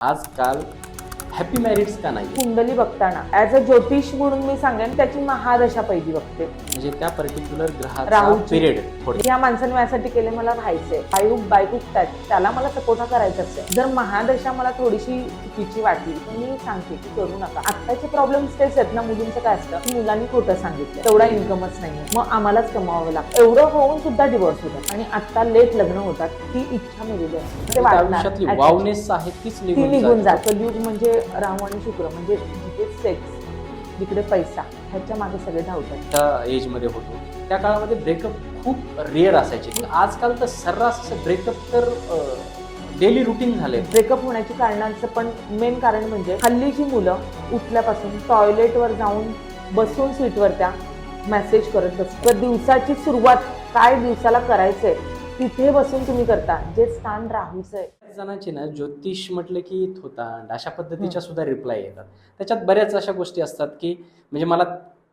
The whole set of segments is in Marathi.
आजकाल हॅपी मॅरिड्स का नाही कुंडली बघताना. ॲज अ ज्योतिष म्हणून मी सांगेन त्याची महादशा पहिली बघते. म्हणजे त्या पर्टिक्युलर ग्रहाचा राहूची. पिरियड थोडे. या माणसाने माझ्यासाठी केले मला राहायचंय. बायू बायकूक त्याला मला सपोर्ट करायचा असेल जर महादशा मला थोडीशी चुकीची वाटली तर मी सांगते की करू नका. आत्ताचे प्रॉब्लेम तेच आहेत ना मुलींचं काय असतं? की मुलांनी खोटं सांगितलं. तेवढा इन्कमच नाहीये. मग आम्हालाच कमावावं लागतं. एवढं होऊन सुद्धा डिवोर्स होतात. आणि आता लेट लग्न होतात. ती इच्छा मेलेली असते ते. आयुष्यातली. वावनेस आहे तीच ती निघून निघून जाते. जात. कलियुग म्हणजे राहू आणि शुक्र म्हणजे जिथे सेक्स जिकडे पैसा ह्याच्या मागे सगळे धावतात त्या एजमध्ये होतो. त्या काळामध्ये ब्रेकअप खूप रेअर असायचे. पण आजकाल तर सर्रास असं ब्रेकअप तर डेली रुटीन झाले ब्रेकअप होण्याची कारणांचं पण मेन कारण म्हणजे हल्लीची मुलं उठल्यापासून टॉयलेटवर जाऊन बसून सीटवर त्या मेसेज करत बसतात. तर दिवसाची सुरुवात काय दिवसाला करायचंय तिथे बसून तुम्ही करता जे स्थान राहूचं आहे. बऱ्याच जणांची ना ज्योतिष म्हटलं की थोतांड अशा पद्धतीच्या सुद्धा रिप्लाय येतात. त्याच्यात बऱ्याच अशा गोष्टी असतात की म्हणजे मला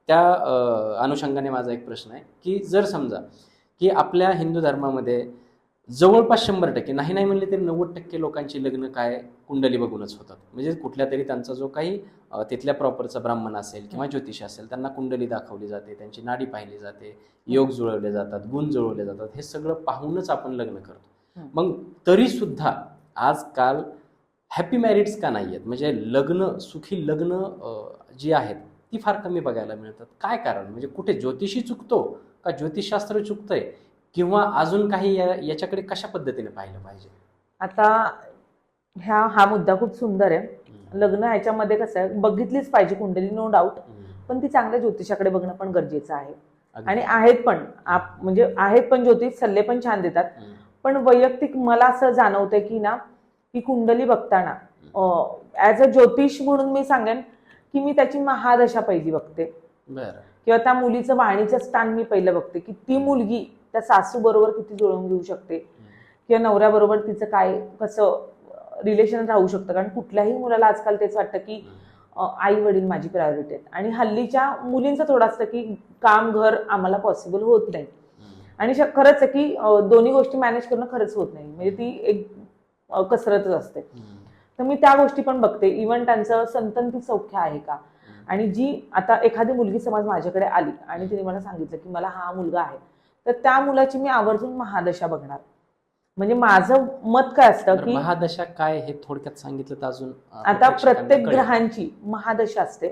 त्या अं, अनुषंगाने माझा एक प्रश्न आहे की जर समजा की आपल्या हिंदू धर्मामध्ये जवळपास शंभर टक्के नाही नाही म्हणले तरी नव्वद टक्के लोकांची लग्न काय कुंडली बघूनच होतात. म्हणजे कुठल्या तरी त्यांचा जो काही तिथल्या प्रॉपरचा ब्राह्मण असेल किंवा ज्योतिष असेल त्यांना कुंडली दाखवली जाते त्यांची नाडी पाहिली जाते योग जुळवले जातात गुण जुळवले जातात हे सगळं पाहूनच आपण लग्न करतो. मग तरी सुद्धा आजकाल हॅपी मॅरिड्स का नाही आहेत? म्हणजे लग्न सुखी लग्न जी आहेत ती फार कमी बघायला मिळतात. काय कारण? म्हणजे कुठे ज्योतिषी चुकतो का ज्योतिषशास्त्र चुकतंय? किंवा अजून काही या याच्याकडे कशा पद्धतीने पाहिलं पाहिजे? आता ह्या हा मुद्दा खूप सुंदर आहे. लग्न ह्याच्यामध्ये कसं आहे बघितलीच पाहिजे कुंडली नो डाऊट पण ती चांगल्या ज्योतिषाकडे बघणं पण गरजेचं आहे. आणि आहेत पण आप म्हणजे आहेत पण ज्योतिष सल्ले पण छान देतात. पण वैयक्तिक मला असं जाणवतंय की ना की कुंडली बघताना ॲज अ ज्योतिष म्हणून मी सांगेन की मी त्याची महादशा पहिली बघते. किंवा त्या मुलीचं वाणीचं स्थान मी पहिलं बघते की ती मुलगी त्या सासू बरोबर किती जुळवून घेऊ शकते. किंवा नवऱ्याबरोबर तिचं काय कसं रिलेशन राहू शकतं. कारण कुठल्याही मुलाला आजकाल तेच वाटतं की आई वडील माझी प्रायोरिटी आहेत. आणि हल्लीच्या मुलींचं थोडं असतं की काम घर आम्हाला पॉसिबल होत नाही. आणि श- खरंच आहे की दोन्ही गोष्टी मॅनेज करणं खरंच होत नाही. म्हणजे ती एक कसरतच असते. तर मी त्या गोष्टी पण बघते. इव्हन त्यांचं संतंती सौख्य आहे का? आणि जी आता एखादी मुलगी समज माझ्याकडे आली आणि तिने मला सांगितलं की मला हा मुलगा आहे. तर त्या मुलाची मी आवर्जून महादशा बघणार. म्हणजे माझं मत काय असतं की महादशा काय हे थोडक्यात सांगितलं तर अजून आता प्रत्येक. ग्रहांची महादशा असते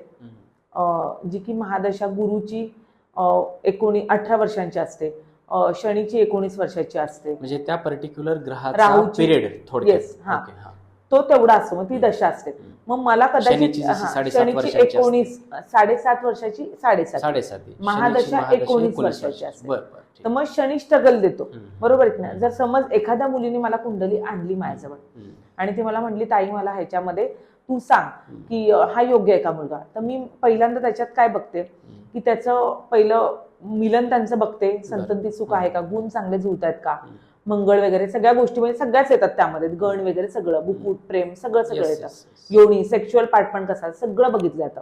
जी की महादशा गुरुची एकोणी अठरा वर्षांची असते शनीची एकोणीस वर्षाची असते म्हणजे त्या पर्टिक्युलर ग्रहाचा राहूची. पिरियड थोडक्यात. तो तेवढा असतो मग ती दशा असते. मग मला कदाचित शनीची हा. एकोणीस साडेसात वर्षाची साडेसात साडेसाती महादशा शनीची एकोणीस वर्षाची असते. बरं बरं ठीक. तर मग शनी स्ट्रगल देतो हम्म. बरोबर आहे नाही जर समज एखाद्या मुलीने मला कुंडली आणली माझ्याजवळ हम्म. आणि ती मला म्हणली ताई मला ह्याच्यामध्ये तू सांग हम्म. की अं, हा योग्य आहे का मुलगा तर मी पहिल्यांदा त्याच्यात काय बघते. की त्याचं पहिलं मिलन त्यांचं बघते संतती सुख आहे का गुण चांगले जुळत आहेत का हम्म. मंगळ वगैरे सगळ्या गोष्टी म्हणजे सगळ्याच येतात त्यामध्ये गण वगैरे सगळं बुकुट प्रेम सगळं सगळं येतं. योनी सेक्शुअल पार्ट पण कसा सगळं बघितलं जातं.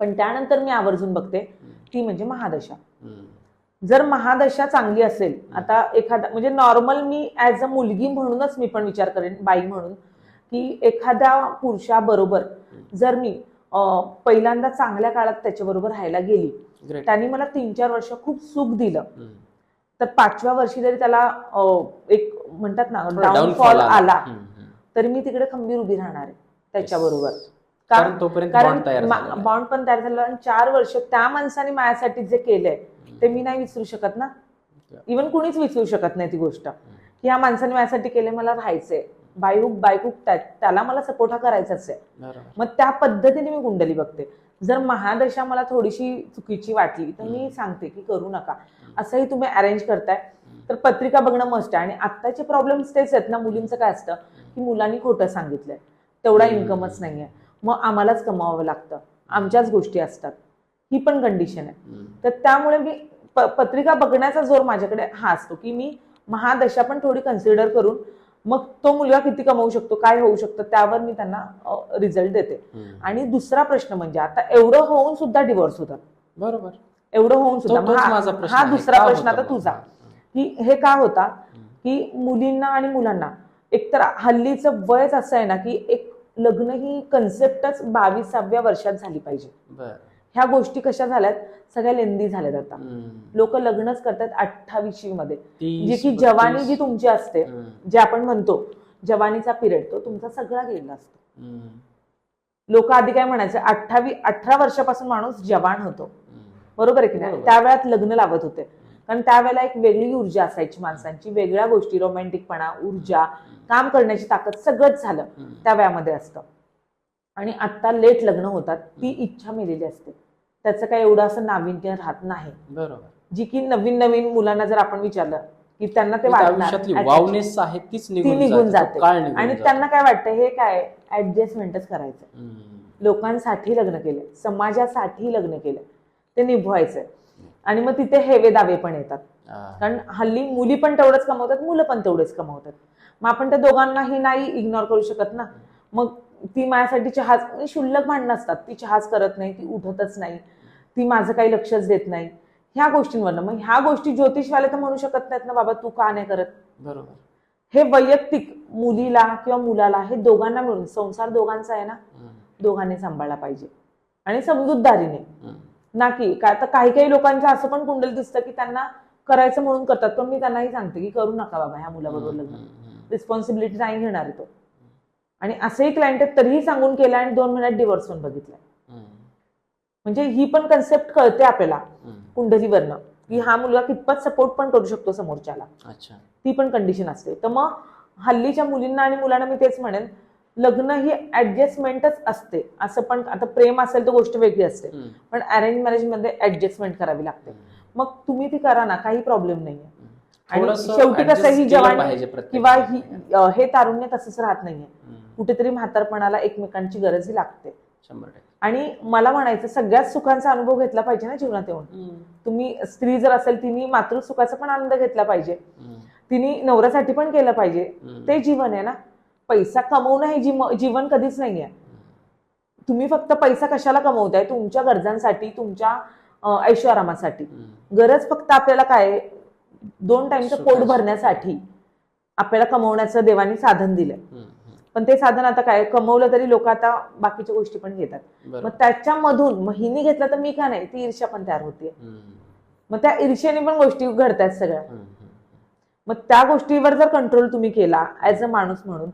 पण त्यानंतर मी आवर्जून बघते ती म्हणजे महादशा. जर महादशा चांगली असेल आता एखादा म्हणजे नॉर्मल मी ऍज अ मुलगी म्हणूनच मी पण विचार करेन बाई म्हणून की एखाद्या पुरुषाबरोबर जर मी पहिल्यांदा चांगल्या काळात त्याच्याबरोबर राहायला गेली. त्यांनी मला तीन चार वर्ष खूप सुख दिलं. तर पाचव्या वर्षी जरी त्याला एक म्हणतात ना डाऊनफॉल आला. तरी मी तिकडे खंबीर उभी राहणार आहे त्याच्याबरोबर. कारण तोपर्यंत बॉन्ड पण तयार झाला आणि चार वर्ष त्या माणसाने माझ्यासाठी जे केलंय ते मी नाही विसरू शकत ना. इवन कुणीच विसरू शकत नाही ती गोष्ट. की ह्या माणसाने माझ्यासाठी केले मला राहायचंय. बायहूक बायकूक त्याला मला सपोर्ट करायचाच आहे. मग त्या पद्धतीने मी कुंडली बघते. जर महादशा मला थोडीशी चुकीची वाटली तर मी सांगते की करू नका. असंही तुम्ही अरेंज करताय. तर पत्रिका बघणं मस्ट आहे. आणि आत्ताचे प्रॉब्लेम्स तेच आहेत ना मुलींचं काय असतं की मुलांनी खोटं सांगितलंय. तेवढा. इन्कमच नाहीये. मग आम्हालाच कमावावं लागतं. आमच्याच गोष्टी असतात. ही पण कंडिशन आहे. तर त्यामुळे मी पत्रिका बघण्याचा जोर माझ्याकडे हा असतो की मी महादशा पण थोडी कन्सिडर करून मग तो मुलगा किती कमवू शकतो काय होऊ शकतं त्यावर मी त्यांना रिझल्ट देते. आणि दुसरा प्रश्न म्हणजे आता एवढं होऊन सुद्धा डिवोर्स होतात बरोबर एवढं होऊन सुद्धा हा. दुसरा प्रश्न आता? तुझा. की हे का होता. की मुलींना आणि मुलांना एकतर हल्लीचं वयच असं आहे ना की एक लग्न ही कन्सेप्टच बावीसाव्या वर्षात झाली पाहिजे बर ह्या गोष्टी कशा झाल्यात सगळ्या लेंदी झाल्यात आता. लोक लग्नच करतात अठ्ठावीसशी मध्ये जे की जवानी. जी तुमची असते. जे आपण म्हणतो जवानीचा पिरियड तो तुमचा सगळा गेलेला असतो. लोक आधी काय म्हणायचे अठ्ठावी अठरा वर्षापासून माणूस जवान होतो. बरोबर आहे की नाही बरोबर. त्या वेळात लग्न लावत होते कारण त्यावेळेला एक वेगळी ऊर्जा असायची माणसांची वेगळ्या गोष्टी रोमॅन्टिकपणा ऊर्जा काम करण्याची ताकद सगळंच झालं. त्या वयामध्ये असतं आणि आता लेट लग्न होतात ती इच्छा मेलेली असते त्याचं काय एवढं असं नाविन्य राहत नाही. बरोबर. जी की नवीन नवीन मुलांना जर आपण विचारलं की त्यांना ते म्हणजे वाटणार आयुष्यातली attraction. वावनेस आहे तीच ती निघून निघून जाते, काळ निघून आणि जातो. त्यांना काय वाटतं हे काय ऍडजस्टमेंटच करायचं. हम्म. लोकांसाठी लग्न केलं समाजासाठी लग्न केलं ते निभवायचंय आणि मग तिथे हेवे दावे पण येतात. हा. कारण हल्ली मुली पण तेवढंच कमवतात मुलं पण तेवढेच कमवतात. मग आपण त्या दोघांनाही नाही इग्नोर करू शकत ना. मग ती माझ्यासाठी चहाच म्हणजे क्षुल्लक भांडणं असतात. ती चहाच करत नाही ती उठतच नाही. ती माझं काही लक्षच देत नाही. ह्या गोष्टींवरनं. मग ह्या गोष्टी ज्योतिषवाले तर म्हणू शकत नाहीत ना बाबा तू का नाही करत? बरोबर. हे वैयक्तिक मुलीला किंवा मुलाला हे दोघांना मिळून संसार दोघांचा आहे ना. दोघांनी सांभाळला पाहिजे. आणि समजूतदारीने. ना की का आता काही काही लोकांचं असं पण कुंडल दिसतं की त्यांना करायचं म्हणून करतात पण मी त्यांनाही सांगते की करू नका बाबा ह्या मुलाबरोबर लग्न. रिस्पॉन्सिबिलिटी नाही घेणार आहे तो. आणि असंही क्लायंट तरीही सांगून केलं आणि दोन महिन्यात डिवोर्स पण बघितलाय. हम्म. म्हणजे ही पण कन्सेप्ट कळते आपल्याला. कुंडलीवरनं. की हा मुलगा कितपत सपोर्ट पण करू शकतो समोरच्याला. अच्छा. ती पण कंडिशन असते. तर मग हल्लीच्या मुलींना आणि मुलांना मी तेच म्हणेन लग्न ही ऍडजस्टमेंटच असते. असं पण आता प्रेम असेल तर गोष्ट वेगळी असते. पण अरेंज मॅरेजमध्ये ऍडजस्टमेंट करावी लागते. मग तुम्ही ती करा ना काही प्रॉब्लेम नाहीये. आणि शेवटी कसं ही जवानी किंवा ही हे तारुण्य तसंच राहत नाहीये. कुठेतरी म्हातारपणाला एकमेकांची गरजही लागते. शंभर टक्के आणि मला म्हणायचं सगळ्याच सुखांचा अनुभव घेतला पाहिजे ना जीवनात येऊन. तुम्ही स्त्री जर असेल तिने मातृसुखाचा पण आनंद घेतला पाहिजे. तिने नवऱ्यासाठी पण केलं पाहिजे. ते जीवन आहे ना पैसा कमवणं हे जीव- जीवन कधीच नाहीये तुम्ही फक्त पैसा कशाला कमवताय तुमच्या गरजांसाठी तुमच्या ऐशोआरामासाठी हम्म. गरज फक्त आपल्याला काय आहे? दोन टाइमचं पोट सुखाची. भरण्यासाठी आपल्याला कमवण्याचं देवानी साधन. हम्म. पण ते साधन आता काय कमवलं तरी लोक आता बाकीच्या गोष्टी पण घेतात. मग त्याच्यामधून मग हिने घेतलं तर मी का नाही? ती ईर्ष्या पण तयार होते. मग त्या ईर्ष्याने पण गोष्टी घडतात सगळ्या. मग त्या गोष्टीवर जर कंट्रोल तुम्ही केला ऍज अ माणूस म्हणून.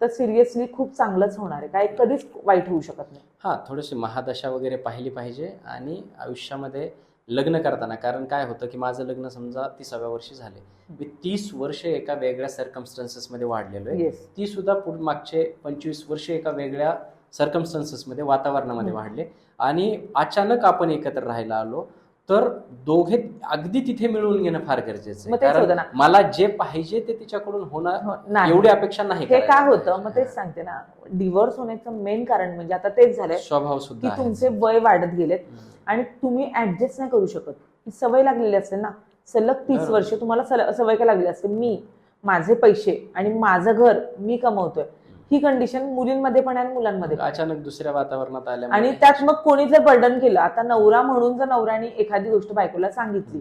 तर सिरियसली खूप चांगलंच होणार आहे. काय कधीच वाईट होऊ शकत नाही. हा थोडीशी महादशा वगैरे पाहिली पाहिजे आणि आयुष्यामध्ये लग्न करताना. कारण काय होतं की माझं लग्न समजा तिसाव्या वर्षी झाले. मी तीस वर्ष एका वेगळ्या सर्कमस्टन्सेस मध्ये वाढलेलो आहे. ती सुद्धा पुढे मागचे पंचवीस वर्ष एका वेगळ्या सर्कमस्टन्सेस मध्ये वातावरणामध्ये. वाढले. आणि अचानक आपण एकत्र राहायला आलो तर दोघे अगदी तिथे मिळून घेणं फार गरजेचं कारण. मला जे पाहिजे ते तिच्याकडून होणार नाही. एवढी अपेक्षा नाही हे काय होतं. मग तेच सांगते ना. डिवोर्स होण्याचं मेन कारण म्हणजे आता तेच झालंय स्वभाव सुद्धा. तुमचे वय वाढत गेलेत. आणि तुम्ही ऍडजस्ट नाही करू शकत. ही सवय लागलेली असते ना. सलग तीस. वर्ष तुम्हाला सल- सवय काय लागली असते? मी माझे पैसे आणि माझं घर मी कमवतोय. ही कंडिशन मुलींमध्ये पण आहे आणि मुलांमध्ये पण आहे. अचानक दुसऱ्या वातावरणात आल्यामुळे. आणि त्यात मग कोणी जर बर्डन केलं आता नवरा म्हणून जर नवऱ्याने एखादी गोष्ट बायकोला सांगितली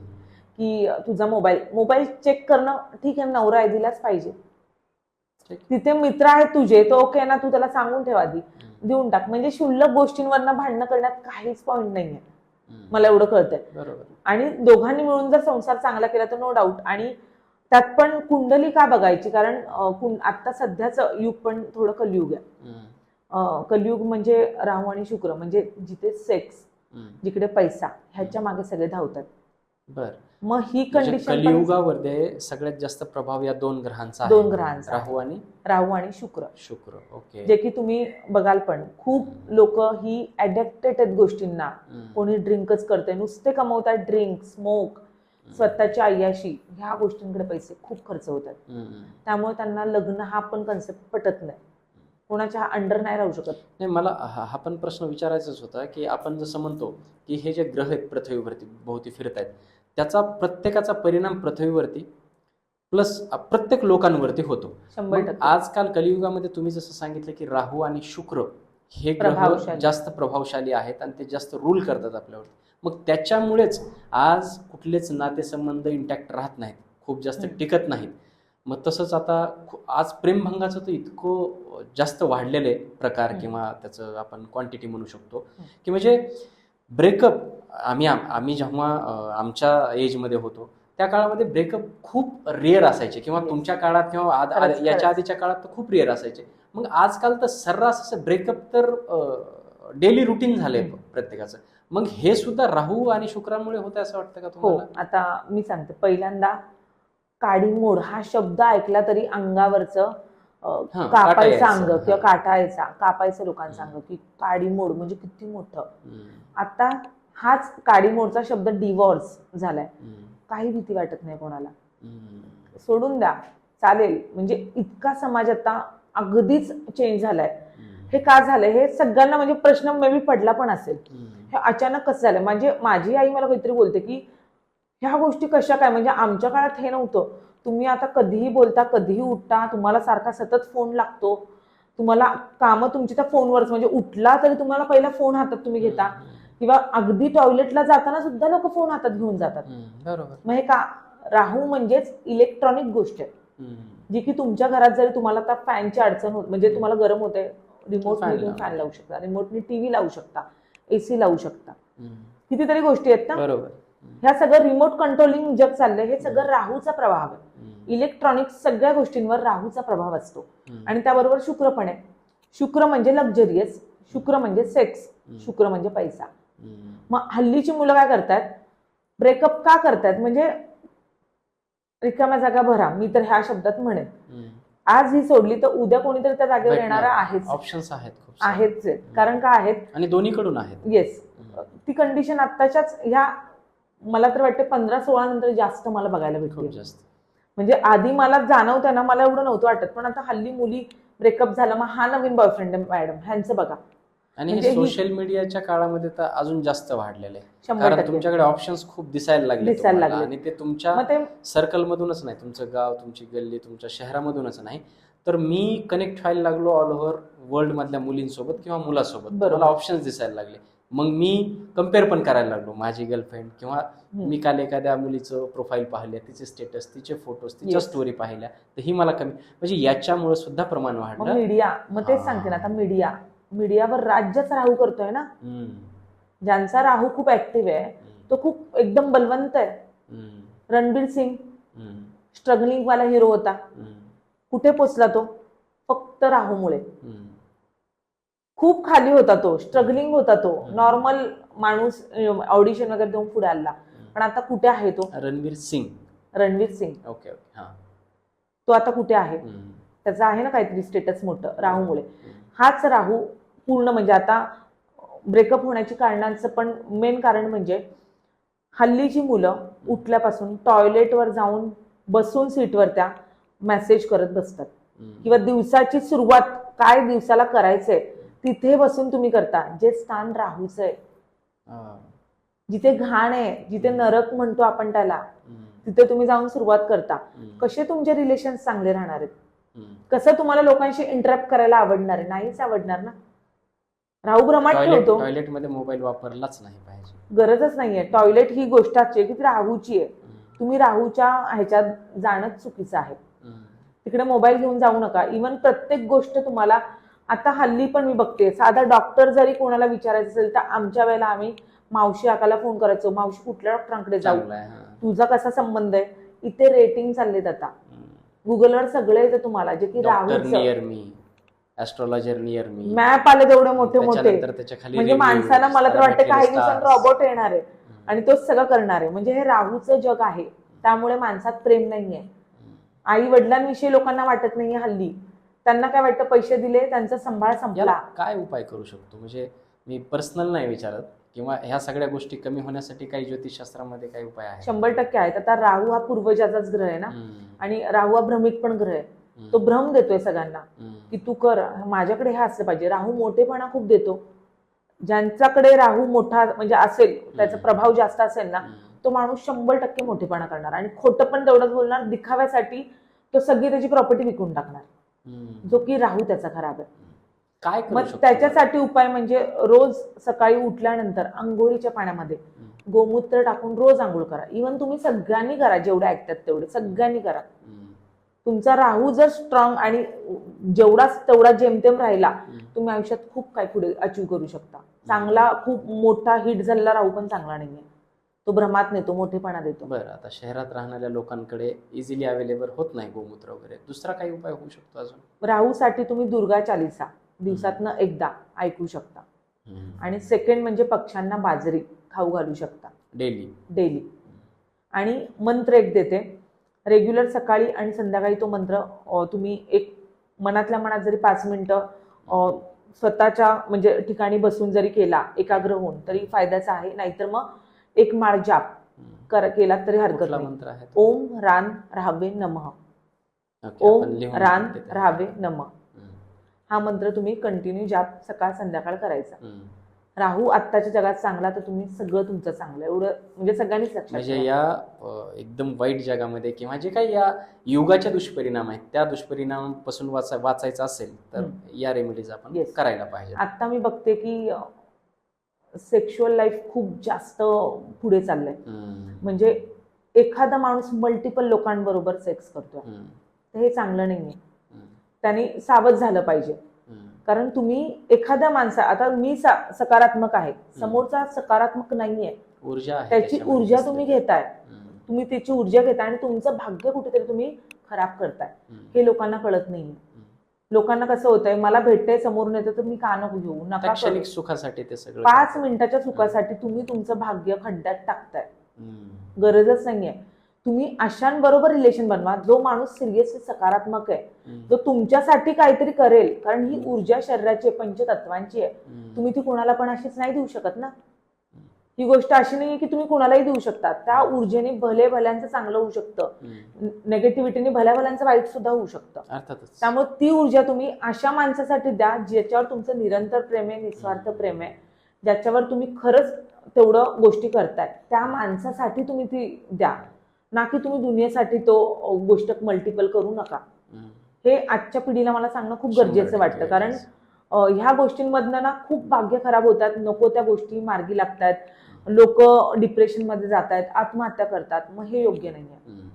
की तुझा मोबाईल मोबाईल चेक करणं ठीक आहे नवरा आहे दिलाच पाहिजे. ठीक. तिथे मित्र आहेत तुझे तो ओके ना तू त्याला सांगून ठेवा आधी. देऊन टाक. म्हणजे क्षुल्लक गोष्टींवरनं भांडणं करण्यात काहीच पॉईंट नाहीये. मला एवढं कळतंय. आणि दोघांनी मिळून जर संसार चांगला केला तर नो डाऊट आणि त्यात पण कुंडली का बघायची? कारण आता सध्याचं युग पण थोडं कलियुग आहे. कलियुग म्हणजे राहू आणि शुक्र म्हणजे जिथे सेक्स. जिकडे पैसा ह्याच्या मागे सगळे धावतात. बर. मग ही म्हणजे कंडिशन पण कलियुगामध्ये सगळ्यात जास्त प्रभाव या दोन ग्रहांचा दोन. ग्रहांचा. राहू आणि राहू आणि शुक्र. शुक्र ओके. जे की तुम्ही बघाल पण खूप लोक ही अडॅप्टेड आहेत गोष्टींना. कोणी ड्रिंकच करते नुसते कमवतात ड्रिंक स्मोक स्वतःची आयाशी ह्या गोष्टींकडे पैसे खूप खर्च होतात. त्यामुळे त्यांना लग्न हा पण कन्सेप्ट पटत नाही. कोणाच्या अंडर नाही राहू शकत. नाही मला हा हा पण प्रश्न विचारायचाच होता की आपण जसं म्हणतो की हे जे ग्रह आहेत पृथ्वीवरती भोवती फिरत आहेत त्याचा प्रत्येकाचा परिणाम पृथ्वीवरती प्लस प्रत्येक लोकांवरती होतो. शंभर आजकाल कलियुगामध्ये तुम्ही जसं सांगितलं की राहू आणि शुक्र हे ग्रह. जास्त प्रभावशाली आहेत आणि ते जास्त रूल करतात आपल्यावर मग त्याच्यामुळेच आज कुठलेच नातेसंबंध इंटॅक्ट राहत नाहीत. खूप जास्त. टिकत नाहीत. मग तसंच आता आज प्रेमभंगाचं तर इतकं जास्त वाढलेलं प्रकार. किंवा त्याचं आपण क्वांटिटी म्हणू शकतो. की म्हणजे ब्रेकअप आम्ही आम्ही जेव्हा आमच्या एजमध्ये होतो त्या काळामध्ये ब्रेकअप खूप रेअर असायचे किंवा. तुमच्या काळात किंवा आद- याच्या. आधीच्या काळात तर खूप रेअर असायचे मग आजकाल तर सर्रास असं ब्रेकअप तर डेली रुटीन झालंय हम्म. प्रत्येकाचं मग हे सुद्धा राहू आणि शुक्रांमुळे होतं असं वाटतं का हो तुम्हाला आता मी सांगते पहिल्यांदा काडीमोड हा शब्द ऐकला तरी अंगावरचं कापायचं. अंग किंवा. काटायचा कापायचं लोकांचं अंग की काडीमोड म्हणजे किती मोठं. आता हाच काडीमोडचा शब्द डिवॉर्स झालाय. काही भीती वाटत नाही कोणाला. सोडून द्या चालेल म्हणजे इतका समाज आता अगदीच चेंज झालाय. हे का झालंय हे सगळ्यांना म्हणजे प्रश्न मे बी पडला पण असेल. हे अचानक कसं झालं म्हणजे माझी आई मला काहीतरी बोलते की ह्या गोष्टी कशा काय? म्हणजे आमच्या काळात हे नव्हतं. तुम्ही आता कधीही बोलता कधीही उठता तुम्हाला सारखा सतत फोन लागतो. तुम्हाला कामं तुमची त्या फोनवरच म्हणजे उठला तरी तुम्हाला पहिला फोन हातात तुम्ही घेता. किंवा अगदी टॉयलेटला जाताना सुद्धा लोक फोन हातात घेऊन जातात. बरोबर. मग हे का? राहू म्हणजेच इलेक्ट्रॉनिक गोष्ट आहे. जी की तुमच्या घरात जरी तुम्हाला आता फॅनची अडचण होत म्हणजे तुम्हाला गरम होते लावा. फॅन लावू शकता रिमोटने टीव्ही लावू शकता एसी लावू शकता. कितीतरी गोष्टी आहेत ना? बरोबर. ह्या सगळं रिमोट कंट्रोलिंग जग चाललंय हे सगळं राहूचा प्रभाव आहे. इलेक्ट्रॉनिक सगळ्या गोष्टींवर राहूचा प्रभाव असतो. आणि त्याबरोबर शुक्र पण आहे शुक्र म्हणजे लक्झरियस शुक्र म्हणजे सेक्स. शुक्र म्हणजे पैसा. मग हल्लीची मुलं काय करतात ब्रेकअप का करतात म्हणजे रिकाम्या जागा भरा मी तर ह्या शब्दात म्हणेन. आज ही सोडली तर उद्या कोणीतरी त्या जागेवर. येणारा आहेच ऑप्शन्स आहेत. आहेच आहेत. कारण का आहेत आणि दोन्हीकडून आहेत येस. ती कंडिशन आत्ताच्याच ह्या मला तर वाटते पंधरा सोळा नंतर जास्त मला बघायला भेटते जास्त. म्हणजे आधी मला जाणवतं ना मला एवढं नव्हतं वाटत. पण आता हल्ली मुली ब्रेकअप झाला मग हा नवीन बॉयफ्रेंड आहे मॅडम ह्यांचं बघा. आणि म्हणजे हे सोशल मीडियाच्या काळामध्ये तर अजून जास्त वाढलेलं कारण तुमच्याकडे ऑप्शन्स खूप दिसायला लागले दिसायला. लागले. आणि ते तुमच्या सर्कल मधूनच नाही. तुमचं गाव तुमची गल्ली तुमच्या शहरामधूनच नाही. तर मी कनेक्ट व्हायला लागलो ऑल ओव्हर वर्ल्ड मधल्या मुलींसोबत किंवा मुलासोबत. मला ऑप्शन्स दिसायला लागले मग मी कंपेअर पण करायला लागलो माझी गर्लफ्रेंड किंवा. मी काल एखाद्या मुलीचं प्रोफाईल पाहिल्या तिचे स्टेटस तिचे फोटोज तिच्या. स्टोरी पाहिल्या तर ही मला कमी म्हणजे याच्यामुळे सुद्धा प्रमाण वाढलं मीडिया मग तेच. सांगते ना आता मीडिया मीडियावर राज्यच राहू करतोय ना हम्म. ज्यांचा राहू खूप ऍक्टिव्ह आहे. तो खूप एकदम बलवंत आहे. रणबीर सिंग हम्म. स्ट्रगलिंग वाला हिरो होता. कुठे पोचला तो? फक्त राहूमुळे. खूप खाली होता तो स्ट्रगलिंग होता तो. नॉर्मल माणूस ऑडिशन वगैरे देऊन पुढे आला. पण आता कुठे आहे तो? रणवीर सिंग. रणवीर सिंग. Okay okay. हा. तो आता कुठे आहे. त्याचं आहे ना काहीतरी स्टेटस मोठं राहूमुळे. हाच राहू पूर्ण म्हणजे आता ब्रेकअप होण्याची कारणांचं पण मेन कारण म्हणजे हल्लीची मुलं उठल्यापासून टॉयलेटवर जाऊन बसून सीटवर त्या मेसेज करत बसतात. किंवा दिवसाची सुरुवात काय दिवसाला करायचंय तिथे बसून तुम्ही करता जे स्थान राहूचं आहे. जिथे घाण आहे जिथे नरक म्हणतो आपण त्याला. तिथे तुम्ही जाऊन सुरुवात करता. कसे तुमचे रिलेशन चांगले राहणार आहेत. कसं तुम्हाला लोकांशी इंटरॅक्ट करायला आवडणार आहे नाहीच आवडणार ना राहू टॉयलेट ठेवतो टॉयलेटमध्ये मोबाईल वापरलाच नाही पाहिजे गरजच नाहीये टॉयलेट ही गोष्टाची आहे की ती राहूची आहे. तुम्ही राहूच्या ह्याच्यात जाणंच चुकीचं आहे. तिकडे मोबाईल घेऊन जाऊ नका इवन प्रत्येक गोष्ट तुम्हाला आता हल्ली पण मी बघते साधा डॉक्टर जरी कोणाला विचारायचं असेल तर आमच्या वेळेला आम्ही मावशी आकाला फोन करायचो मावशी कुठल्या डॉक्टरांकडे जाऊ हा. तुझा कसा संबंध आहे इथे रेटिंग चाललेत आता. गुगलवर सगळं येतं तुम्हाला जे की मी ऍस्ट्रॉलॉजर नियर मी मॅप आले तेवढे मोठे मोठे म्हणजे माणसाला मला तर वाटतं काही दिवसांत. रॉबोट येणार आहे. आणि तोच सगळं करणार आहे म्हणजे हे राहूचं जग आहे त्यामुळे माणसात प्रेम नाहीये. आई वडिलांविषयी लोकांना वाटत नाहीये हल्ली. त्यांना काय वाटतं? पैसे दिले त्यांचा सांभाळ याला संपला काय उपाय करू शकतो? म्हणजे मी पर्सनल नाही विचारत किंवा ह्या सगळ्या गोष्टी कमी होण्यासाठी काही ज्योतिषशास्त्रामध्ये काही उपाय आहे शंभर टक्के आहेत. आता राहू हा पूर्वजाचाच ग्रह आहे ना? आणि राहू हा भ्रमित पण ग्रह आहे. तो भ्रम देतोय सगळ्यांना. की तू कर. माझ्याकडे हे असलं पाहिजे. राहू मोठेपणा खूप देतो. ज्यांच्याकडे राहू मोठा म्हणजे असेल त्याचा. प्रभाव जास्त असेल ना तो माणूस शंभर टक्के मोठेपणा करणार. आणि खोटं पण तेवढंच बोलणार दिखाव्यासाठी तो सगळी त्याची प्रॉपर्टी विकून टाकणार. जो की राहू त्याचा खराब आहे. काय मग? त्याच्यासाठी उपाय म्हणजे रोज सकाळी उठल्यानंतर आंघोळीच्या पाण्यामध्ये. गोमूत्र टाकून रोज आंघोळ करा. इवन तुम्ही सगळ्यांनी करा जेवढे ऐकतात तेवढे. सगळ्यांनी करा. तुमचा राहू जर स्ट्रॉंग आणि जेवढाच तेवढा जेमतेम राहिला. तुम्ही आयुष्यात खूप काय पुढे अचीव करू शकता. चांगला खूप मोठा हिट झालेला राहू पण चांगला नाहीये. तो भ्रमात नेतो मोठेपणा देतो. बरं आता शहरात राहणाऱ्या लोकांकडे इझिली अवेलेबल होत नाही गोमूत्र वगैरे. दुसरा काही उपाय होऊ शकतो अजून? राहूसाठी तुम्ही दुर्गा चालिसा दिवसातनं एकदा ऐकू शकता. आणि सेकंड म्हणजे पक्ष्यांना बाजरी खाऊ घालू शकता. डेली? डेली. आणि मंत्र एक देते. रेग्युलर सकाळी आणि संध्याकाळी तो मंत्र तुम्ही एक मनातल्या मनात जरी पाच मिनिटं स्वतःच्या म्हणजे ठिकाणी बसून जरी केला एकाग्र होऊन तरी फायद्याचा आहे. नाहीतर मग एक माळ जाप कर केला तरी हरकत कुठला नाही मंत्र आहे तो? ओम रान राहावे नमः ओके, ओम आपण लिहून रान घेते ते. राहावे नमः हम्म, हा मंत्र तुम्ही कंटिन्यू जाप सकाळ संध्याकाळ करायचा हम्म. राहू आत्ताच्या जगात चांगला तर तुम्ही सगळं तुमचं चांगलं एवढं म्हणजे सगळ्यांनीच लक्षात म्हणजे ठेवा. या अ, एकदम वाईट जगामध्ये किंवा जे काही या युगाचे दुष्परिणाम आहेत त्या दुष्परिणामापासून वाचा वाचायचं असेल तर या रेमेडीज आपण Yes. करायला पाहिजे आता मी बघते की सेक्शुअल लाईफ खूप जास्त पुढे चाललंय. म्हणजे एखादा माणूस मल्टिपल लोकांबरोबर सेक्स करतोय. तर हे चांगलं नाहीये. त्याने सावध झालं पाहिजे. कारण तुम्ही एखाद्या माणसा आता मी सकारात्मक आहे. समोरचा सकारात्मक नाहीये. ऊर्जा त्याची ऊर्जा. तुम्ही घेताय. तुम्ही त्याची ऊर्जा घेताय आणि तुमचं भाग्य कुठेतरी तुम्ही खराब करताय. हे लोकांना कळत नाहीये. लोकांना कसं होतंय मला भेटतंय समोरून येतं तर मी का नको घेऊ? नका त्या करू. क्षणिक सुखासाठी ते सगळं पाच. मिनिटाच्या सुखासाठी तुम्ही तुमचं भाग्य खड्ड्यात टाकताय. हम्म, गरजच नाहीये. तुम्ही अशांबरोबर रिलेशन बनवा जो माणूस सिरियसली सकारात्मक आहे हम्म, जो तुमच्यासाठी काहीतरी करेल कारण ही ऊर्जा शरीराची आहे, पंचतत्वांची आहे. हम्म. तुम्ही ती कोणाला पण अशीच नाही देऊ शकत ना. ही गोष्ट अशी नाहीये की तुम्ही कोणालाही देऊ शकता त्या ऊर्जेने भले भल्यांचं चांगलं होऊ शकतं. नेगेटिव्हिटीने भल्या भल्यांचं वाईट सुद्धा होऊ शकतं. अर्थातच. त्यामुळे ती ऊर्जा तुम्ही अशा माणसासाठी द्या ज्याच्यावर तुमचं निरंतर प्रेम आहे निस्वार्थ प्रेम आहे ज्याच्यावर तुम्ही खरंच तेवढं गोष्टी करताय. त्या माणसासाठी तुम्ही ती द्या. ना की तुम्ही दुनियेसाठी तो गोष्ट मल्टिपल करू नका. हे आजच्या पिढीला मला सांगणं खूप गरजेचं वाटतं. कारण ह्या गोष्टींमधनं ना खूप भाग्य खराब होतात. नको त्या गोष्टी मार्गी लागतात लोक डिप्रेशनमध्ये जात आहेत आत्महत्या करतात. मग हे योग्य नाहीये. हम्म,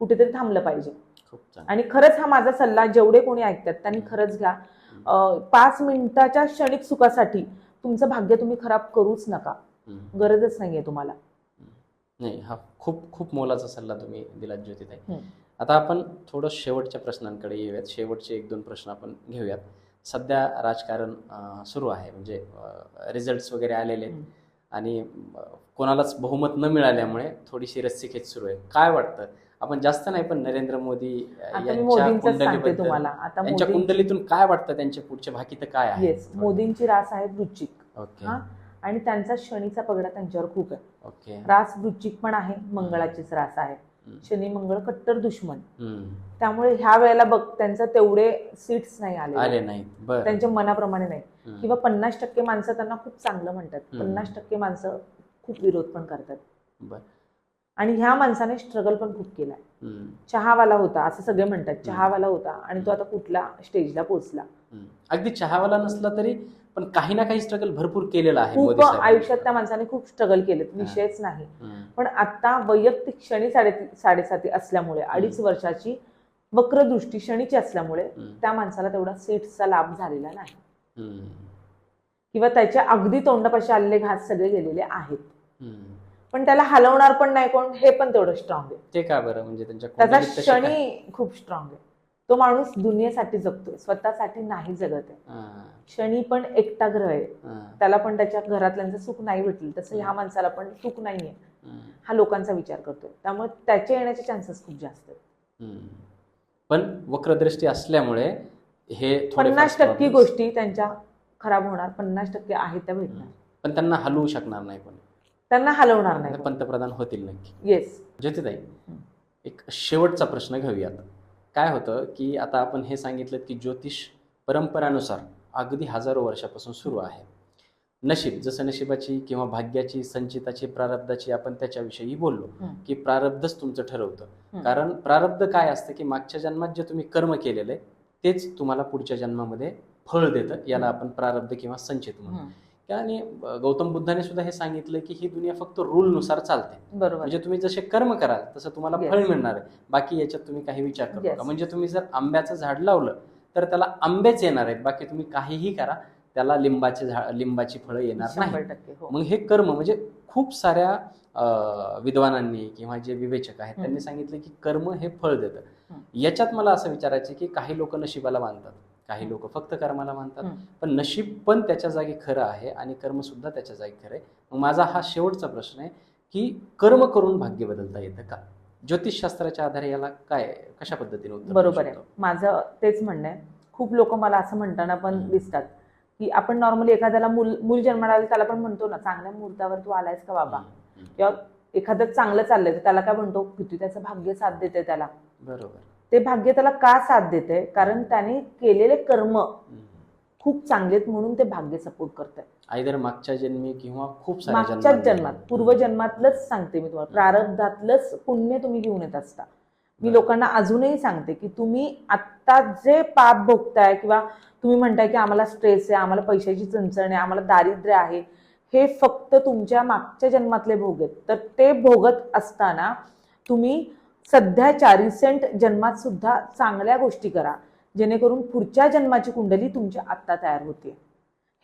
कुठेतरी थांबलं पाहिजे. आणि खरंच हा माझा सल्ला जेवढे कोणी ऐकतात त्यांनी खरंच घ्या. पाच मिनिटाच्या क्षणिक सुखासाठी तुमचं भाग्य तुम्ही खराब करूच नका. गरजच नाहीये तुम्हाला. नाही हा खूप खूप मोलाचा सल्ला तुम्ही दिलात ज्योतिताई. आता आपण थोडं शेवटच्या प्रश्नांकडे येऊयात. शेवटचे एक दोन प्रश्न आपण घेऊयात. सध्या राजकारण सुरू आहे. म्हणजे रिझल्ट वगैरे आलेले. आणि कोणालाच बहुमत न मिळाल्यामुळे थोडीशी रस्सीखेच सुरू आहे. काय वाटतं? आपण जास्त नाही पण नरेंद्र मोदी यांच्या कुंडलीतून काय वाटतं? त्यांचे पुढचे भाकी तर काय आहे मोदींची रास आहे वृश्चिक. ओके. आणि त्यांचा शनीचा पगडा त्यांच्यावर खूप आहे. ओके. रास वृश्चिक पण आहे मंगळाचीच रास आहे. शनी मंगळ कट्टर दुश्मन. त्यामुळे ह्या वेळेला बघ त्यांचं तेवढे सीट्स नाही आले बरं. त्यांच्या मनाप्रमाणे नाही. किंवा पन्नास टक्के माणसं त्यांना खूप चांगलं म्हणतात. पन्नास टक्के माणसं खूप विरोध पण करतात. आणि ह्या माणसाने स्ट्रगल पण खूप केलाय. चहावाला होता असं सगळे म्हणतात. चहावाला होता आणि तो आता कुठल्या स्टेजला पोहोचला. अगदी चहावाला नसला तरी पण काही ना काही स्ट्रगल भरपूर केलेला आहे खूप. आयुष्यात त्या माणसाने खूप स्ट्रगल केलेत विषयच नाही. पण आता वैयक्तिक शनी साडे साडेसाती असल्यामुळे अडीच वर्षाची वक्रदृष्टी शनीची असल्यामुळे हम्म. त्या माणसाला तेवढा सीट्सचा लाभ झालेला नाही. किंवा त्याच्या अगदी तोंडापाशी आलेले घास सगळे गेलेले आहेत. पण त्याला हलवणार पण नाही कोण हे पण तेवढं स्ट्रॉंग आहे ते का बरं म्हणजे त्याचा? शनी खूप स्ट्रॉंग आहे तो माणूस दुनियेसाठी जगतोय स्वतःसाठी नाही जगत आहे शनी पण एकटा ग्रह आहे. त्याला पण त्याच्या घरातल्यांचं सुख नाही भेटलं. तसं ह्या माणसाला पण सुख नाहीये. हा. लोकांचा विचार करतोय. त्यामुळे त्याचे येण्याचे चान्सेस खूप जास्त आहेत. पण वक्रदृष्टी असल्यामुळे हे पन्नास टक्के गोष्टी त्यांच्या खराब होणार. पन्नास टक्के आहेत त्या भेटणार. पण त्यांना हलवू शकणार नाही पण त्यांना हलवणार नाही पंतप्रधान होतील नक्की. येस ज्योतिताई एक शेवटचा प्रश्न घेऊयात. काय होतं की आता आपण हे सांगितलं की ज्योतिष परंपरानुसार अगदी हजारो वर्षापासून सुरू आहे नशीब जसं नशिबाची किंवा भाग्याची संचिताची प्रारब्धाची आपण त्याच्याविषयी बोललो. की प्रारब्धच तुमचं ठरवतं. कारण प्रारब्ध काय असतं की मागच्या जन्मात जे तुम्ही कर्म केलेलं आहे तेच तुम्हाला पुढच्या जन्मामध्ये फळ देतं याला आपण प्रारब्ध किंवा संचित म्हणू हम्म. की आणि गौतम बुद्धाने सुद्धा हे सांगितलं की ही दुनिया फक्त रूलनुसार चालते बरोबर म्हणजे तुम्ही जसे कर्म कराल तसं तुम्हाला. फळ मिळणार आहे बाकी याच्यात तुम्ही काही विचार करू. नका म्हणजे तुम्ही जर आंब्याचं झाड लावलं तर त्याला आंबेच येणार आहेत. बाकी तुम्ही काहीही करा त्याला लिंबाचे झाड लिंबाची फळं येणार नाही हो. मग हे कर्म म्हणजे खूप साऱ्या विद्वानांनी किंवा जे विवेचक आहेत त्यांनी सांगितलं की कर्म हे फळ देतं. याच्यात मला असं विचारायचं की काही लोक नशिबाला मानतात. काही लोक फक्त कर्माला मानतात. पण नशीब पण त्याच्या जागी खरं आहे आणि कर्म सुद्धा त्याच्या जागी खरं आहे. मग माझा हा शेवटचा प्रश्न आहे की कर्म करून भाग्य बदलता येतं का? ज्योतिषशास्त्राच्या आधारे याला काय कशा पद्धतीने बरोबर आहे? माझं तेच म्हणणं आहे. खूप लोक मला असं म्हणताना पण. दिसतात की आपण नॉर्मली एखाद्याला मूल मूल जन्माला आलं त्याला पण म्हणतो ना चांगल्या मुहूर्तावर तू आलायस का बाबा. किंवा एखादं चांगलं चाललंय तर त्याला काय म्हणतो? किती त्याचं भाग्य साथ देते त्याला. बरोबर. ते भाग्य त्याला का साथ देते कारण त्याने केलेले कर्म. खूप चांगलेत म्हणून ते भाग्य सपोर्ट करतंय आयदर मागच्या जन्मी किंवा खूप जन्मांमध्ये. जन्मात पूर्वजन्मातलंच सांगते मी तुम्हाला. प्रारब्धातलंच पुण्य तुम्ही घेऊन येत असता. मी. लोकांना अजूनही सांगते की तुम्ही आत्ता जे पाप भोगताय किंवा तुम्ही म्हणताय की आम्हाला स्ट्रेस आहे आम्हाला पैशाची चणचण आहे आम्हाला दारिद्र्य आहे हे फक्त तुमच्या मागच्या जन्मातले भोग आहेत. तर ते भोगत असताना तुम्ही सध्याच्या रिसेंट जन्मात सुद्धा चांगल्या गोष्टी करा. जेणेकरून पुढच्या जन्माची कुंडली तुमच्या आत्ता तयार होते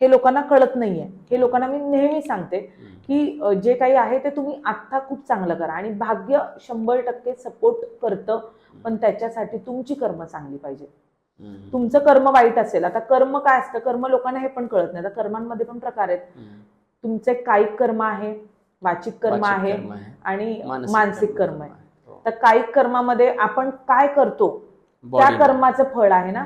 हे लोकांना कळत नाहीये हे लोकांना मी नेहमी सांगते. की जे काही आहे ते तुम्ही आत्ता खूप चांगलं करा आणि भाग्य शंभर टक्के सपोर्ट करतं पण त्याच्यासाठी तुमची कर्म चांगली पाहिजे. तुमचं कर्म वाईट असेल आता कर्म काय असतं कर्म लोकांना हे पण कळत नाही आता कर्मांमध्ये पण प्रकार आहेत. तुमचे कायिक कर्म आहे वाचिक कर्म वाचिक आहे कर्म आहे. आणि मानसिक कर्म आहे हो. तर कायिक कर्मामध्ये आपण काय करतो त्या. कर्माचं फळ आहे ना.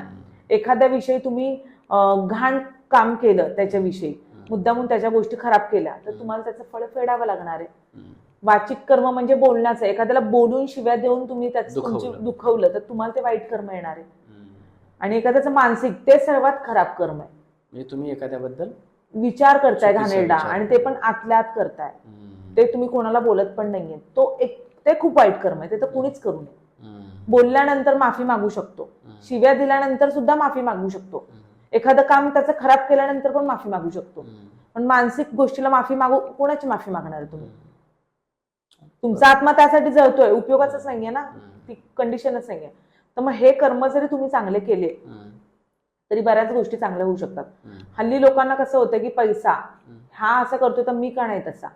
एखाद्या विषयी तुम्ही घाण काम केलं त्याच्याविषयी. मुद्दामून त्याच्या गोष्टी खराब केल्या तर तुम्हाला त्याचं फळ फेडावं लागणार आहे. वाचिक कर्म म्हणजे बोलण्याचं एखाद्याला बोलून शिव्या देऊन तुम्ही त्याचं दुखवलं. तुमची दुखवलं तर तुम्हाला ते वाईट कर्म येणार आहे. आणि एखाद्याचं मानसिक ते सर्वात खराब कर्म आहे म्हणजे तुम्ही एखाद्याबद्दल विचार करताय घाणेरडा. आणि ते पण आतल्या आत करताय. ते तुम्ही कोणाला बोलत पण नाहीये तो एक ते खूप वाईट कर्म आहे ते तर कुणीच करू नये. बोलल्यानंतर माफी मागू शकतो. शिव्या दिल्यानंतर सुद्धा माफी मागू शकतो. एखादं काम त्याचं खराब केल्यानंतर पण माफी मागू शकतो. पण मानसिक गोष्टीला माफी मागू कोणाची माफी मागणार तुम्ही. तुमचा आत्मा त्यासाठी जळतोय उपयोगाचाच नाहीये ना. ती कंडिशनच नाहीये तर मग हे कर्म जरी तुम्ही चांगले केले. तरी बऱ्याच गोष्टी चांगल्या होऊ शकतात. हल्ली लोकांना कसं होतं की पैसा हं. असं करतोय तर मी का नाही तसा.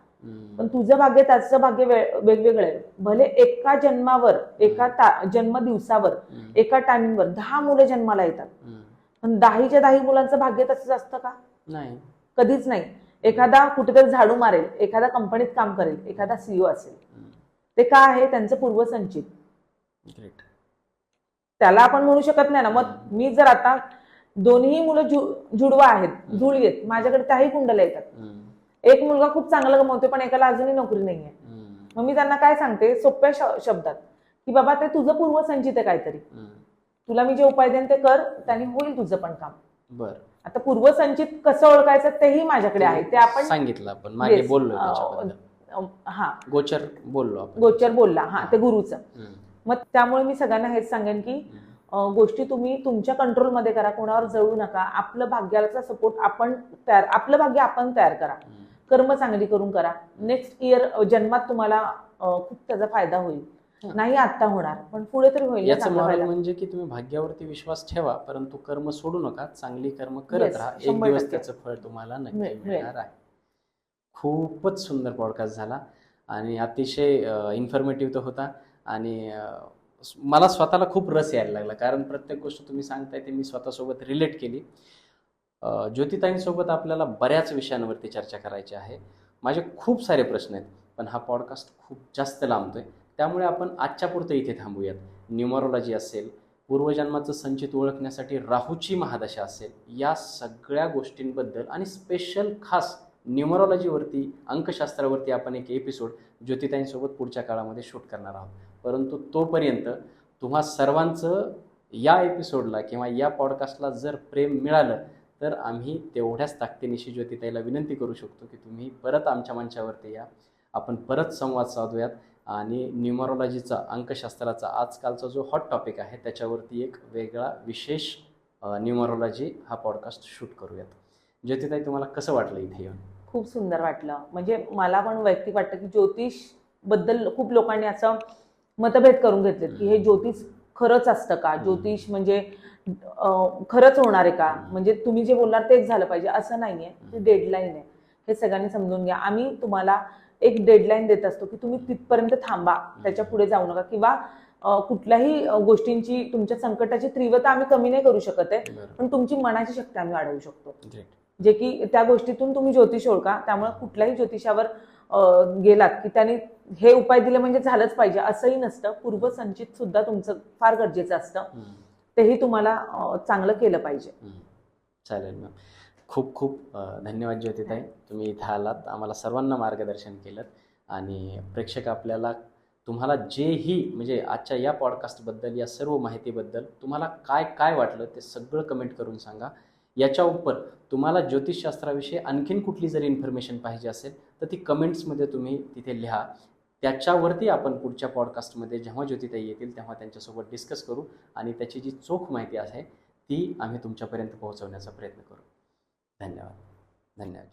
पण तुझं भाग्य त्याचं भाग्य वेगवेगळं आहे. भले एका जन्मावर एका जन्म दिवसावर. एका टायमिंगवर दहा मुलं जन्माला येतात. पण दहाच्या दहा मुलांचं भाग्य तसंच असतं का? नाही. कधीच नाही. एखादा कुठेतरी झाडू मारेल एखादा कंपनीत काम करेल एखादा सीईओ असेल. हं. ते का आहे? त्यांचं पूर्वसंचित. त्याला आपण म्हणू शकत नाही ना. मग मी जर आता दोन्ही मुलं जुडवा आहेत जुळी आहेत माझ्याकडे त्याही कुंडल्या येतात. एक मुलगा खूप चांगलं कमवतोय पण एकाला अजूनही नोकरी नाहीये. मग मी त्यांना काय सांगते? सोप्या शब्दात की बाबा ते तुझं पूर्वसंचित आहे काहीतरी. तुला मी जे उपाय देईन ते कर त्याने होईल तुझं पण काम. बर. आता पूर्वसंचित कसं ओळखायचं तेही माझ्याकडे आहे. ते आपण सांगितलं आपण. मागे. बोललो हा. गोचर बोललो गोचर बोलला. हा ते गुरुचं. मग त्यामुळे मी सगळ्यांना हेच सांगेन की गोष्टी तुम्ही तुमच्या कंट्रोलमध्ये करा. कोणावर जळू नका. आपलं भाग्याचा सपोर्ट आपण तयार आपलं भाग्य आपण तयार करा. कर्म चांगली करून करा. नेक्स्ट इयर जन्मात तुम्हाला खूप त्याचा फायदा होईल. नाही आता होणार पण पुढे तरी होईल. म्हणजे की तुम्ही भाग्यावरती विश्वास ठेवा परंतु कर्म सोडू नका चांगली कर्म करत राहा. एक दिवस. त्याचं फळ तुम्हाला नक्की मिळणार आहे. खूपच सुंदर पॉडकास्ट झाला आणि अतिशय इन्फॉर्मेटिव्ह तो होता आणि मला स्वतःला खूप रस यायला लागला. कारण प्रत्येक गोष्ट तुम्ही सांगताय ते मी स्वतःसोबत रिलेट केली. ज्योतिताईंसोबत आपल्याला बऱ्याच विषयांवरती चर्चा करायची आहे. माझे खूप सारे प्रश्न आहेत पण हा पॉडकास्ट खूप जास्त लांबतो आहे त्यामुळे आपण आजच्या पुरतं इथे थांबूयात. न्युमरोलॉजी असेल पूर्वजन्माचं संचित ओळखण्यासाठी राहूची महादशा असेल या सगळ्या गोष्टींबद्दल आणि स्पेशल खास न्यूमरोलॉजीवरती अंकशास्त्रावरती आपण एक एपिसोड ज्योतिताईंसोबत पुढच्या काळामध्ये शूट करणार आहोत. परंतु तोपर्यंत तुम्हा सर्वांचं या एपिसोडला किंवा या पॉडकास्टला जर प्रेम मिळालं तर आम्ही तेवढ्याच ताकदीनिशी ज्योतिताईला विनंती करू शकतो की तुम्ही परत आमच्या मंचावरती या. आपण परत संवाद साधूयात. आणि न्यूमरोलॉजीचा अंकशास्त्राचा आजकालचा जो हॉट टॉपिक आहे त्याच्यावरती एक वेगळा विशेष न्यूमरोलॉजी हा पॉडकास्ट शूट करूयात. ज्योतिताई तुम्हाला कसं वाटलं इथे येऊन? खूप सुंदर वाटलं. म्हणजे मला पण वैयक्तिक वाटतं की ज्योतिषबद्दल खूप लोकांनी असं मतभेद करून घेतलेत की हे ज्योतिष खरंच असतं का? ज्योतिष म्हणजे खरंच होणार आहे का? म्हणजे तुम्ही जे बोलणार तेच झालं पाहिजे. असं नाहीये. ती डेडलाईन आहे. हे सगळ्यांनी समजून घ्या. आम्ही तुम्हाला एक डेडलाईन देत असतो की तुम्ही तिथपर्यंत थांबा. त्याच्या पुढे जाऊ नका. किंवा कुठल्याही गोष्टींची तुमच्या संकटाची तीव्रता आम्ही कमी नाही करू शकत आहे. पण तुमची मनाची शक्ती आम्ही वाढवू शकतो. जे की त्या गोष्टीतून तुम्ही ज्योतिष ओळखा. त्यामुळे कुठल्याही ज्योतिषावर गेलात की त्यांनी हे उपाय दिले म्हणजे झालंच पाहिजे. असंही नसतं. पूर्वसंचित सुद्धा तुमचं फार गरजेचं असतं. तेही तुम्हाला चांगलं केलं पाहिजे. चालेल मॅम. खूप खूप धन्यवाद ज्योतिताई. तुम्ही इथं आलात. आम्हाला सर्वांना मार्गदर्शन केलं आणि प्रेक्षक आपल्याला तुम्हाला जेही म्हणजे आजच्या या पॉडकास्टबद्दल या सर्व माहितीबद्दल तुम्हाला काय काय वाटलं ते सगळं कमेंट करून सांगा. याच्या उपर तुम्हाला ज्योतिषशास्त्राविषयी आणखीन कुठली जरी इन्फॉर्मेशन पाहिजे असेल तर ती कमेंट्समध्ये तुम्ही तिथे लिहा. त्याच्यावरती आपण पुढच्या पॉडकास्टमध्ये जेव्हा ज्योतिताई येतील तेव्हा त्यांच्यासोबत डिस्कस करू आणि त्याची जी चोख माहिती आहे ती आम्ही तुमच्यापर्यंत पोहोचवण्याचा प्रयत्न करू. धन्यवाद. धन्यवाद.